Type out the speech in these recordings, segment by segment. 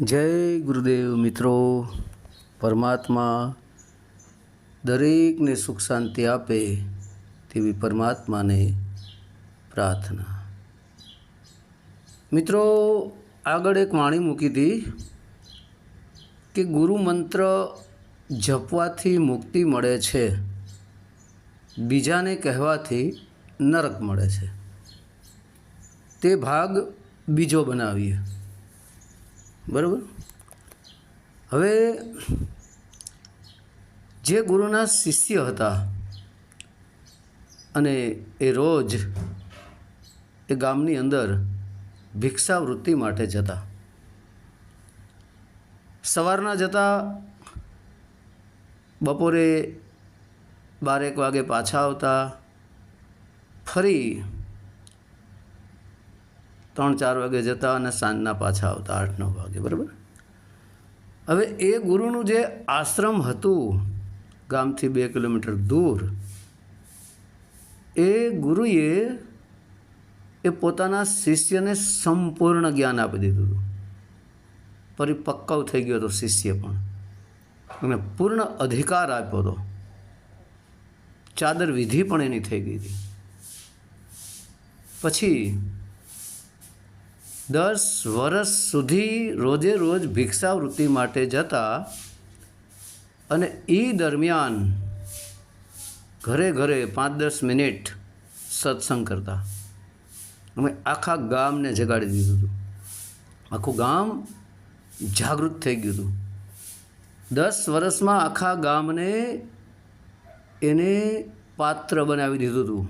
જય ગુરુદેવ મિત્રો. પરમાત્મા દરેકને સુખ શાંતિ આપે તેવી પરમાત્માને પ્રાર્થના. મિત્રો, આગળ એક વાણી મૂકી હતી કે ગુરુ મંત્ર જપવાથી મુક્તિ મળે છે. બીજાને કહેવાથી નરક મળે છે. તે ભાગ બીજો બનાવીએ. બરાબર? હવે જે ગુરુના શિષ્ય હતા અને એ રોજ એ ગામની અંદર ભિક્ષાવૃત્તિ માટે જતા. સવારના જતા બપોરે બારેક વાગે પાછા આવતા, ફરી ત્રણ ચાર વાગે જતા અને સાંજના પાછા આવતા આઠ નવ વાગે, બરાબર? હવે એ ગુરુનું જે આશ્રમ હતું, ગામથી બે કિલોમીટર દૂર, એ ગુરુએ એ પોતાના શિષ્યને સંપૂર્ણ જ્ઞાન આપી દીધું હતું. પરિપક્વ થઈ ગયો હતો શિષ્ય પણ. અને પૂર્ણ અધિકાર આપ્યો હતો. ચાદર વિધિ પણ એની થઈ ગઈ હતી. પછી દસ વર્ષ સુધી રોજે રોજ ભિક્ષાવૃત્તિ માટે જતા અને એ દરમિયાન ઘરે ઘરે પાંચ દસ મિનિટ સત્સંગ કરતા. અમે આખા ગામને જગાડી દીધું હતું. આખું ગામ જાગૃત થઈ ગયું હતું. દસ વર્ષમાં આખા ગામને એને પાત્ર બનાવી દીધું હતું.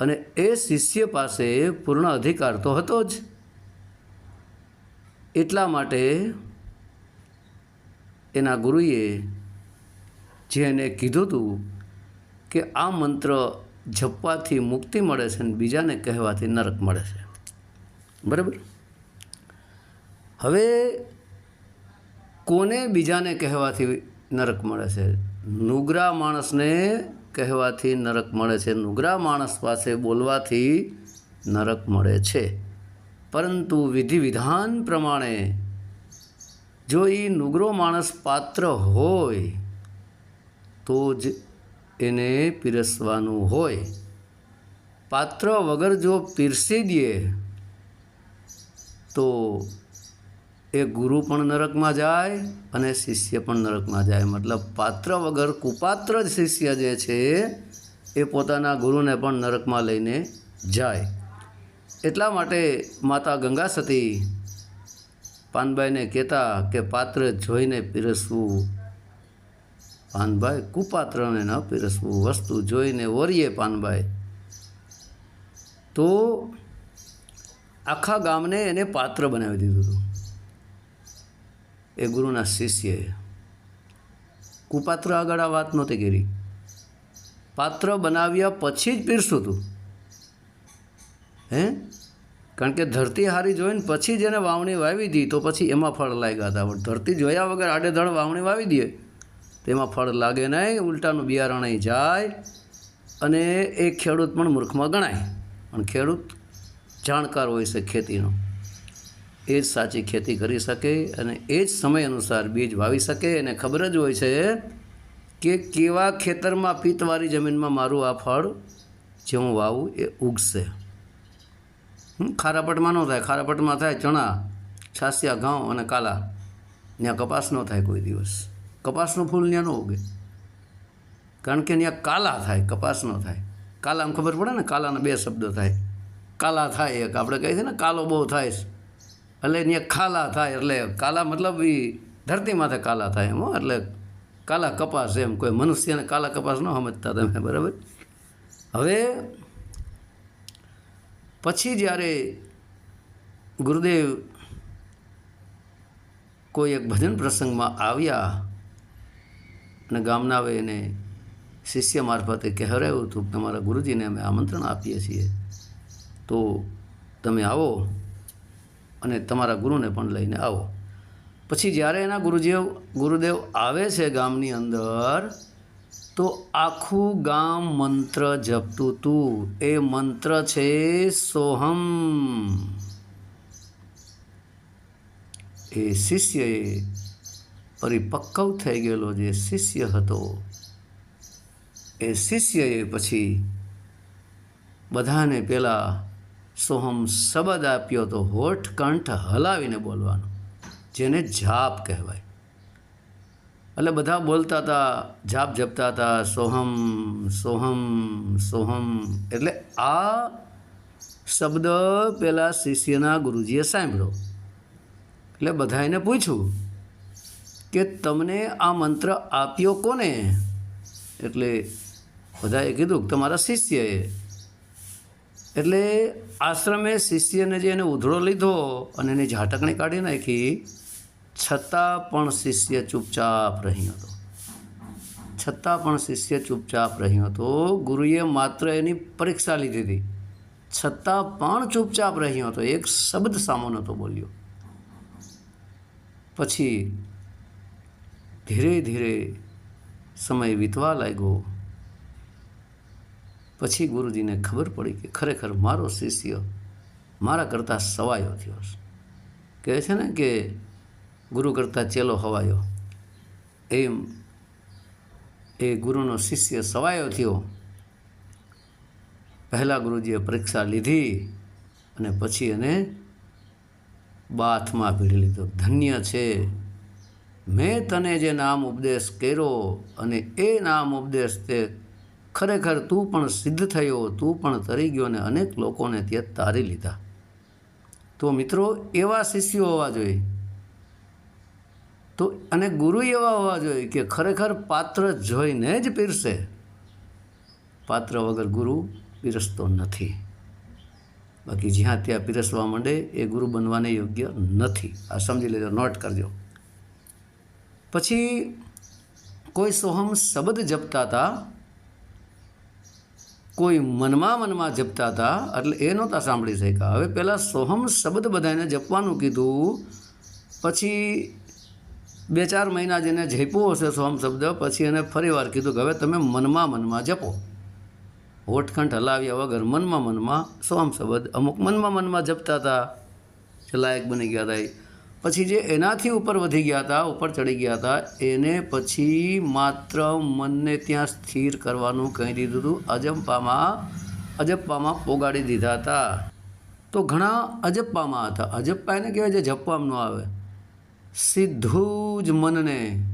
અને એ શિષ્ય પાસે પૂર્ણ અધિકાર તો હતો જ. એટલા માટે એના ગુરુએ જે એને કીધું હતું કે આ મંત્ર જપવાથી મુક્તિ મળે છે અને બીજાને કહેવાથી નરક મળે છે. બરાબર? હવે કોને બીજાને કહેવાથી નરક મળે છે? નુગરા માણસને કહેવાથી નરક મળે છે. નુગરા માણસ પાસે બોલવાથી નરક મળે છે. પરંતુ વિધિ વિધાન પ્રમાણે જો એ નુગરો માણસ પાત્ર હોય, તો જ એને પીરસવાનું હોય. પાત્ર વગર જો પીરસી દઈએ તો એ ગુરુ પણ નરકમાં જાય અને શિષ્ય પણ નરકમાં જાય. મતલબ પાત્ર વગર કુપાત્ર જ શિષ્ય જે છે, એ પોતાના ગુરુને પણ નરકમાં લઈને જાય. એટલા માટે માતા ગંગા સતી પાનભાઈને કહેતા કે, પાત્ર જોઈને પીરસવું, પાનભાઈ કુપાત્રને ન પીરસવું, વસ્તુ જોઈને વરીએ પાનભાઈ. તો આખા ગામને એને પાત્ર બનાવી દીધું હતું. એ ગુરુના શિષ્યએ કુપાત્ર આગળ આ વાત નહોતી કરી. પાત્ર બનાવ્યા પછી જ પીરસું હતું હે? કારણ કે ધરતી હારી જોઈને પછી જ એને વાવણી વાવી દી તો પછી એમાં ફળ લાગ્યા હતા. પણ ધરતી જોયા વગર આડેધડ વાવણી વાવી દઈએ તેમાં ફળ લાગે નહીં, ઉલટાનું બિયારણ જાય અને એ ખેડૂત પણ મૂર્ખમાં ગણાય. પણ ખેડૂત જાણકાર હોય છે ખેતીનો. એ જ સાચી ખેતી કરી શકે અને એ જ સમય અનુસાર બીજ વાવી શકે. એને ખબર જ હોય છે કે કેવા ખેતરમાં પિત્તવાળી જમીનમાં મારું આ ફળ જે હું વાવું એ ઉગશે. ખારાપટમાં ન થાય. ખારાપટમાં થાય ચણા, છાસિયા, ઘઉં અને કાલા. ત્યાં કપાસ ન થાય કોઈ દિવસ. કપાસનું ફૂલ ત્યાં ન ઉગે. કારણ કે ત્યાં કાલા થાય, કપાસ ન થાય. કાલા ખબર પડે ને? કાલાના બે શબ્દો થાય. કાલા થાય એક. આપણે કહીએ છીએ ને, કાલો બહુ થાય. એટલે અહીંયા ખાલા થાય, એટલે કાલા મતલબ એ ધરતી માથે કાલા થાય એમ. એટલે કાલા કપાસ એમ કોઈ મનુષ્યને કાલા કપાસ ન સમજતા તમે, બરાબર હવે પછી જ્યારે ગુરુદેવ કોઈ એક ભજન પ્રસંગમાં આવ્યા અને ગામના આવે એને શિષ્ય મારફતે કહેવાયું હતું તમારા ગુરુજીને અમે આમંત્રણ આપીએ છીએ, તો તમે આવો અને તમારા ગુરુને પણ લઈને આવો. પછી જ્યારે એના ગુરુદેવ ગુરુદેવ આવે છે ગામની અંદર, તો આખું ગામ મંત્ર જપતું હતું એ મંત્ર છે સોહમ. એ શિષ્યએ પરિપક્વ થઈ ગયેલો જે શિષ્ય હતો, એ શિષ્યએ પછી બધાને પહેલાં સોહમ શબ્દ આપ્યો તો હોઠ કંઠ હલાવીને બોલવાનો, જેને જાપ કહેવાય. એટલે બધા બોલતા હતા, જાપ જપતા હતા સોહમ સોહમ સોહમ એટલે આ શબ્દ પેલા શિષ્યના ગુરુજીએ સાંભળ્યો. એટલે બધાને પૂછ્યું કે તમને આ મંત્ર આપ્યો કોને? એટલે બધાએ કીધું તમારા શિષ્યએ. એટલે આશ્રમે શિષ્યને જે એને ઉધળો લીધો અને એની ઝાટકણી કાઢી નાખી, છતાં પણ શિષ્ય ચૂપચાપ રહ્યો હતો. છતાં પણ શિષ્ય ચૂપચાપ રહ્યો હતો. ગુરુએ માત્ર એની પરીક્ષા લીધી હતી. છતાં પણ ચૂપચાપ રહ્યો હતો. એક શબ્દ સામો નહોતો બોલ્યો. પછી ધીરે ધીરે સમય વીતવા લાગ્યો. પછી ગુરુજીને ખબર પડી કે ખરેખર મારો શિષ્ય મારા કરતાં સવાયો થયો છે. કહે છે ને કે ગુરુ કરતાં ચેલો હવાયો. એમ એ ગુરુનો શિષ્ય સવાયો થયો. પહેલાં ગુરુજીએ પરીક્ષા લીધી અને પછી એને બાથમાં ભીડી લીધો. ધન્ય છે. મેં તને જે નામ ઉપદેશ કર્યો અને એ નામ ઉપદેશ તે ખરેખર તું પણ સિદ્ધ થયો, તું પણ તરી ગયો અને અનેક લોકોને ત્યાં તારી લીધા. તો મિત્રો, એવા શિષ્યો હોવા જોઈએ. તો અને ગુરુ એવા હોવા જોઈએ કે ખરેખર પાત્ર જોઈને જ પીરસે. પાત્ર વગર ગુરુ પીરસતો નથી. બાકી જ્યાં ત્યાં પીરસવા માંડે એ ગુરુ બનવાને યોગ્ય નથી. આ સમજી લેજો, નોટ કરજો. પછી કોઈ સોહમ શબ્દ જપતા હતા કોઈ મનમાં મનમાં જપતા હતા, એટલે એ નહોતા સાંભળી શક્યા. હવે પહેલાં સોહમ શબ્દ બધાને જપવાનું કીધું, પછી બે ચાર મહિના જેને જપ્યો હશે સોહમ શબ્દ, પછી એને ફરી વાર કીધું કે હવે તમે મનમાં મનમાં જપો. હોઠખંઠ હલાવ્યા વગર મનમાં મનમાં સોહમ શબ્દ અમુક મનમાં મનમાં જપતા હતા. લાયક બની ગયા હતા પછી જે એનાથી ઉપર વધી ગયા હતા, ઉપર ચડી ગયા હતા, એને પછી માત્ર મનને ત્યાં સ્થિર કરવાનું કહી દીધું હતું. અજંપામાં અજપ્પામાં પોગાડી દીધા હતા. તો ઘણા અજપ્પામાં હતા. અજપ્પા એને કહેવાય જે જપવામાં ન આવે. સીધું જ મનને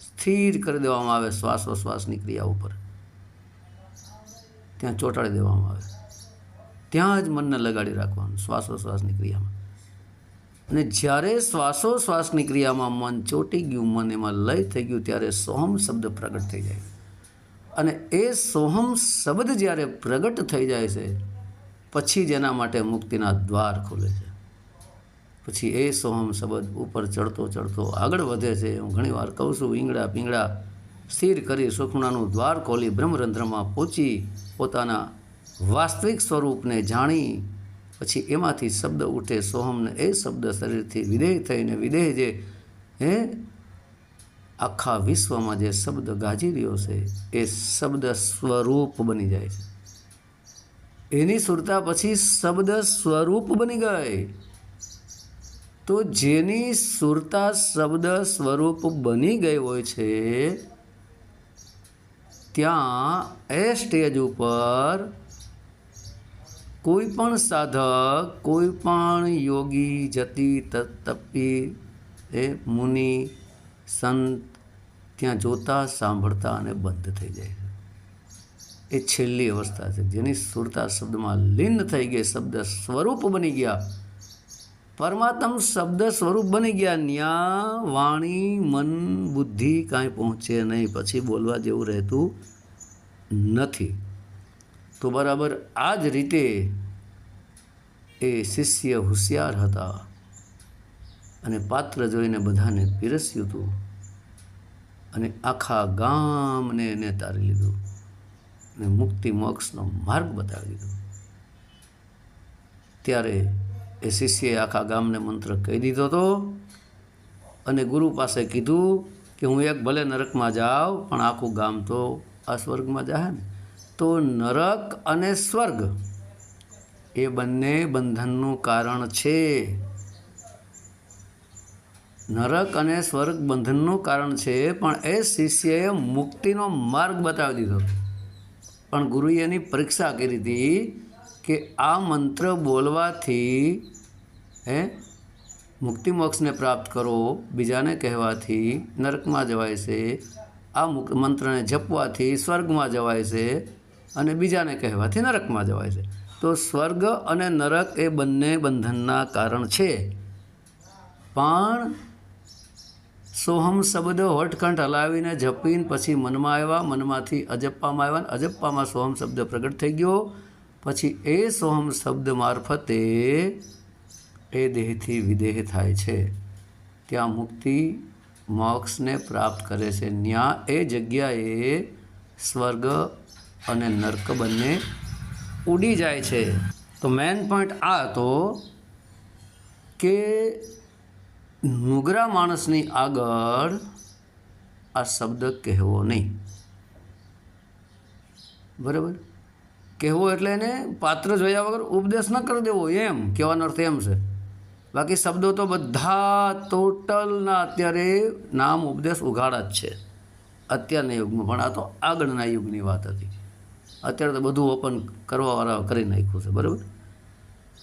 સ્થિર કરી દેવામાં આવે, શ્વાસોશ્વાસની ક્રિયા ઉપર. ત્યાં ચોંટાડી દેવામાં આવે. ત્યાં જ મનને લગાડી રાખવાનું, શ્વાસોશ્વાસની ક્રિયામાં. અને જ્યારે શ્વાસોશ્વાસની ક્રિયામાં મન ચોંટી ગયું, મન એમાં લય થઈ ગયું, ત્યારે સોહમ શબ્દ પ્રગટ થઈ જાય. અને એ સોહમ શબ્દ જ્યારે પ્રગટ થઈ જાય છે, પછી જેના માટે મુક્તિના દ્વાર ખુલે છે. પછી એ સોહમ શબ્દ ઉપર ચડતો ચડતો આગળ વધે છે. હું ઘણીવાર કહું છું ઈંગડા પીંગડા સ્થિર કરી સુખણાનું દ્વાર ખોલી બ્રહ્મરંધ્રમાં પહોંચી પોતાના વાસ્તવિક સ્વરૂપને જાણી પછી એમાંથી શબ્દ ઉઠે, સોહમને એ શબ્દ શરીરથી વિદેહ થઈને વિદેહ જે, હે? આખા વિશ્વમાં જે શબ્દ ગાજી રહ્યો છે, એ શબ્દ સ્વરૂપ બની જાય છે. એની સુરતા પછી શબ્દ સ્વરૂપ બની ગઈ. તો જેની સુરતા શબ્દ સ્વરૂપ બની ગઈ હોય છે, ત્યાં એ સ્ટેજ ઉપર કોઈ પણ સાધક, કોઈ પણ યોગી, જતી તપી, એ મુનિ, સંત ત્યાં જોતા, સાંભળતા અને બંધ થઈ જાય એ છેલ્લી અવસ્થા છે. જેની સુરતા શબ્દમાં લીન થઈ ગઈ, શબ્દ સ્વરૂપ બની ગયા. પરમાત્મ શબ્દ સ્વરૂપ બની ગયા. ન્યા, વાણી, મન, બુદ્ધિ કાંઈ પહોંચે નહીં. પછી બોલવા જેવું રહેતું નથી. તો બરાબર આ જ રીતે એ શિષ્ય હોશિયાર હતા અને પાત્ર જોઈને બધાને પીરસ્યું હતું અને આખા ગામને એને તારી લીધું અને મુક્તિ મોક્ષનો માર્ગ બતાવી દીધો. ત્યારે એ શિષ્યએ આખા ગામને મંત્ર કહી દીધો હતો અને ગુરુ પાસે કીધું કે હું એક ભલે નરકમાં જાઉં પણ આખું ગામ તો આ સ્વર્ગમાં જાય ને. તો નરક અને સ્વર્ગ એ બંને બંધનનું કારણ છે. નરક અને સ્વર્ગ બંધનનું કારણ છે, પણ એ શિષ્યએ મુક્તિનો માર્ગ બતાવી દીધો. પણ ગુરુએ એની પરીક્ષા કરી હતી કે આ મંત્ર બોલવાથી, હે, મુક્તિ મોક્ષને પ્રાપ્ત કરો, બીજાને કહેવાથી નરકમાં જવાય છે. આ મંત્રને જપવાથી સ્વર્ગમાં જવાય છે. અને બીજાને કહેવાથી નરકમાં જવાય છે. તો સ્વર્ગ અને નરક એ બંને બંધનના કારણ છે. પણ સોહમ શબ્દ હોઠકંઠ હલાવીને જપીને પછી મનમાં આવ્યા, મનમાંથી અજપ્પામાં આવ્યા અને અજપ્પામાં સોહમ શબ્દ પ્રગટ થઈ ગયો. પછી એ સોહમ શબ્દ મારફતે એ દેહથી વિદેહ થાય છે. ત્યાં મુક્તિ મોક્ષને પ્રાપ્ત કરે છે. ન્યા એ જગ્યાએ સ્વર્ગ અને નર્ક બંને ઉડી જાય છે. તો મેન પોઈન્ટ આ હતો કે નુગરા માણસની આગળ આ શબ્દ કહેવો નહીં. બરાબર? કહેવો એટલે એને પાત્ર જોયા વગર ઉપદેશ ન કરી દેવો, એમ કહેવાનો અર્થ એમ છે. બાકી શબ્દો તો બધા ટોટલના અત્યારે નામ ઉપદેશ ઉઘાડા જ છે. અત્યારના યુગમાં પણ આ તો આગળના યુગની વાત હતી. અત્યારે તો બધું ઓપન કરવાવાળા કરી નાખ્યું છે, બરાબર?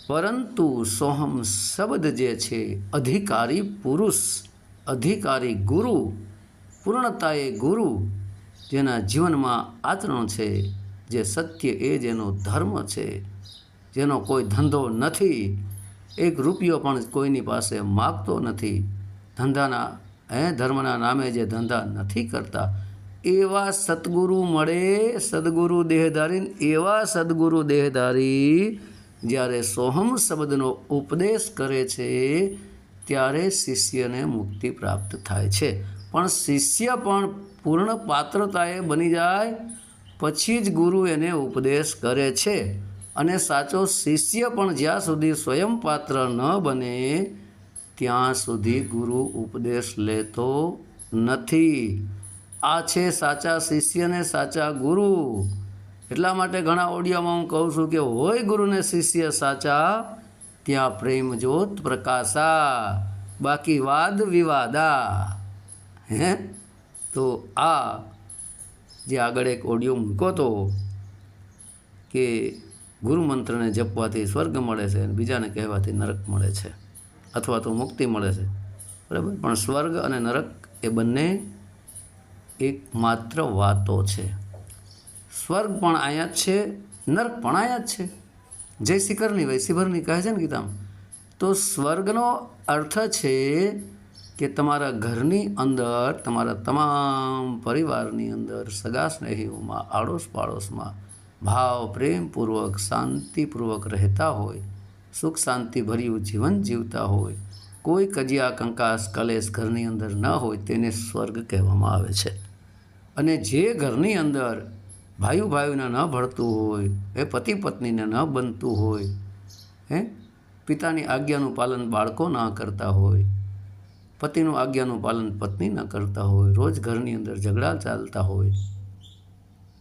પરંતુ સોહમ શબ્દ જે છે, અધિકારી પુરુષ, અધિકારી ગુરુ, પૂર્ણતાએ ગુરુ, જેના જીવનમાં આચરણ છે, જે સત્ય એ જેનો ધર્મ છે, જેનો કોઈ ધંધો નથી, એક રૂપિયો પણ કોઈની પાસે માગતો નથી. ધંધાના, હે, ધર્મના નામે જે ધંધા નથી કરતા એવા સદગુરુ મળે સદગુરુ દેહધારી એવા સદગુરુ દેહધારી જ્યારે સોહમ શબ્દનો ઉપદેશ કરે છે, ત્યારે શિષ્યને મુક્તિ પ્રાપ્ત થાય છે. પણ શિષ્ય પણ પૂર્ણ પાત્રતાએ બની જાય, પછી જ ગુરુ એને ઉપદેશ કરે છે. અને સાચો શિષ્ય પણ જ્યાં સુધી સ્વયં પાત્ર ન બને, ત્યાં સુધી ગુરુ ઉપદેશ લેતો નથી. આ છે સાચા શિષ્ય ને સાચા ગુરુ. એટલા માટે ઘણા ઓડિયોમાં હું કહું છું કે હોય ગુરુને શિષ્ય સાચા, ત્યાં પ્રેમ જ્યોત પ્રકાશા, બાકી વાદ વિવાદા. હે? તો આ જે આગળ એક ઓડિયો મૂકો તો કે ગુરુ મંત્રને જપવાથી સ્વર્ગ મળે છે અને બીજાને કહેવાથી નરક મળે છે. અથવા તો મુક્તિ મળે છે. બરાબર? પણ સ્વર્ગ અને નરક એ બંને એક માત્ર વાતો છે. સ્વર્ગ પણ અહીંયા જ છે નર્ક પણ અહીંયા જ છે. જય શિખરની વય શિખરની કહે છે ને ગીતામાં તો સ્વર્ગનો અર્થ છે કે તમારા ઘરની અંદર, તમારા તમામ પરિવારની અંદર, સગા સ્નેહીઓમાં આડોશ પાડોશમાં ભાવ, પ્રેમપૂર્વક, શાંતિપૂર્વક રહેતા હોય, સુખ શાંતિભર્યું જીવન જીવતા હોય, કોઈ કજિયા, કંકાસ, કલેશ ઘરની અંદર ન હોય, તેને સ્વર્ગ કહેવામાં આવે છે. અને જે ઘરની અંદર ભાઈ ભાઈઓને ન ભળતું હોય, એ પતિ પત્નીને ન બનતું હોય, હે? પિતાની આજ્ઞાનું પાલન બાળકો ન કરતા હોય, પતિનું આજ્ઞાનું પાલન પત્ની ન કરતા હોય, રોજ ઘરની અંદર ઝઘડા ચાલતા હોય.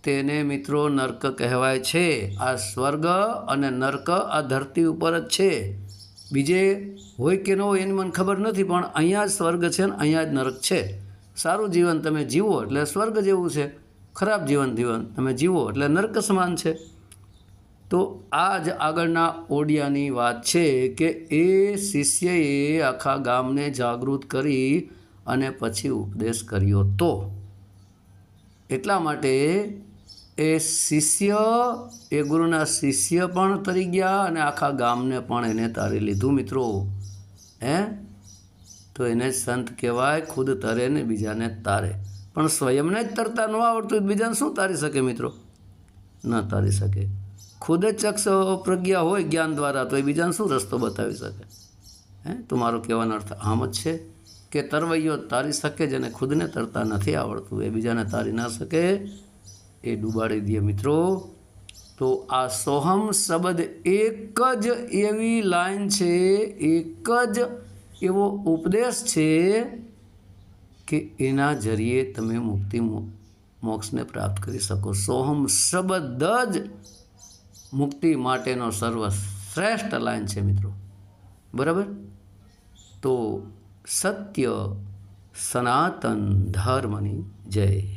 તેને મિત્રો નર્ક કહેવાય છે, આ સ્વર્ગ અને નર્ક આ ધરતી ઉપર જ છે. બીજે હોય કે ન હોય એની મને ખબર નથી, પણ અહીંયા જ સ્વર્ગ છે ને અહીંયા જ નર્ક છે. સારું જીવન તમે જીવો એટલે સ્વર્ગ જેવું છે. ખરાબ જીવન જીવન તમે જીવો એટલે નર્ક સમાન છે. તો આ જ આગળના ઓડિયાની વાત છે કે એ શિષ્યએ આખા ગામને જાગૃત કરી અને પછી ઉપદેશ કર્યો તો. એટલા માટે એ શિષ્ય, એ ગુરુના શિષ્ય પણ તરી ગયા અને આખા ગામને પણ એને તારી લીધું. મિત્રો, હે? તો એને સંત કહેવાય, ખુદ તરે ને બીજાને તારે. પણ સ્વયંને જ તરતા ન આવડતું બીજાને શું તારી શકે મિત્રો? ન તારી શકે. ખુદ જ ચક્ષ પ્રજ્ઞા હોય જ્ઞાન દ્વારા, તો એ બીજાને શું રસ્તો બતાવી શકે? હે? તો મારો કહેવાનો અર્થ આમ જ છે કે તરવૈયો તારી શકે જેને ખુદને તરતા નથી આવડતું. એ બીજાને તારી ના શકે, એ ડૂબાડી દે મિત્રો. તો આ સોહમ શબ્દ એક જ એવી લાઈન છે, એક જ એવો ઉપદેશ છે કે એના જરીએ તમે મુક્તિ મોક્ષને પ્રાપ્ત કરી શકો. સોહમ શબ્દ જ મુક્તિ માટેનો સર્વશ્રેષ્ઠ લાઈન છે મિત્રો. બરાબર? તો સત્ય સનાતન ધર્મની જય.